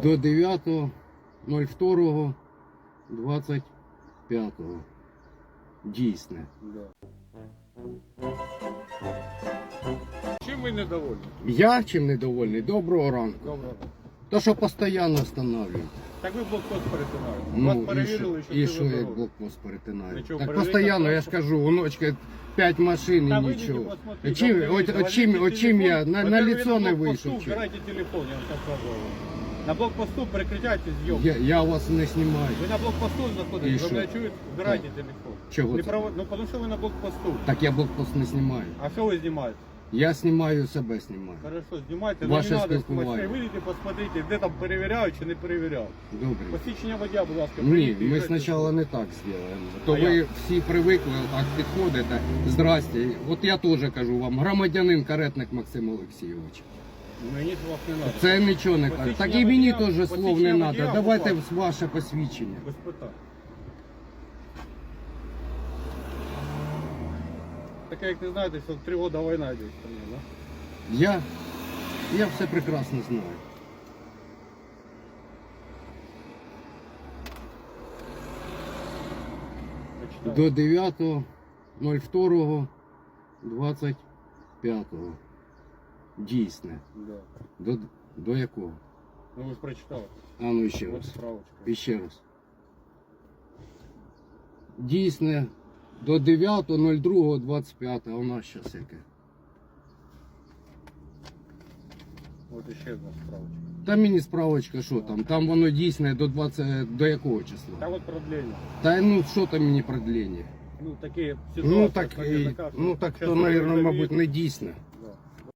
до 9.02.25. Дійсне. Чим ви недовольні? Я чим недовольний? Доброго ранку. Добре. То, що постійно встановлюють. Так ви блокпост перетинали. Ну, Вас і що, перевірили, що і це що як дорога. блокпост перетинаю? Нічого, Так постійно, я ж кажу, у ночки 5 машин Та і вийдіть і нічого. посмотрите, Чим, там от, дивіться, от чим, возьміть я на, Ви на лицо не блокпосту, вийшов? чим? Вбирайте телефон, я вам так сказав. На блокпосту перекриття зйомки. Я, я вас не знімаю. Ви на блокпосту І знаходитесь, ви мене чуєте? Вбирайте телефон. Чого Не це? право... Ну, тому що ви на блокпосту. Так я блокпост не знімаю. А що ви знімаєте? Я знімаю себе знімаю. Хорошо, знімайте, Ваше ну не треба спілкування. Вийдіть, посмотрите, де там перевіряють чи не перевіряють. Добре. Посвідчення водія, будь ласка, Ні, і ми спочатку не так зробимо. То А ви як? всі привикли, так підходите. Здрасте. От я теж кажу вам, громадянин каретник Максим Олексійович. Мені вас не треба. Це нічого не каже. Так і мені теж слов не треба. Давайте ваше посвідчення. Без питань. Таке, як не знаєте, що три роки війна йде в стране, да? Я, я все прекрасно знаю. До 9.02.25. Дійсне. Да. До, до якого? Ну ви ж прочитали. А ну ще От раз. справочка. І ще раз. Дійсне до 9.02.25. А у нас зараз яке? От іще одна справочка. Та мені справочка, що там? Там воно дійсне до 20, до якого числа? Там от продлення. Та ну що там мені продлення? Ну такі ситуації. Ну так, і- ну так то, мабуть, не дійсне.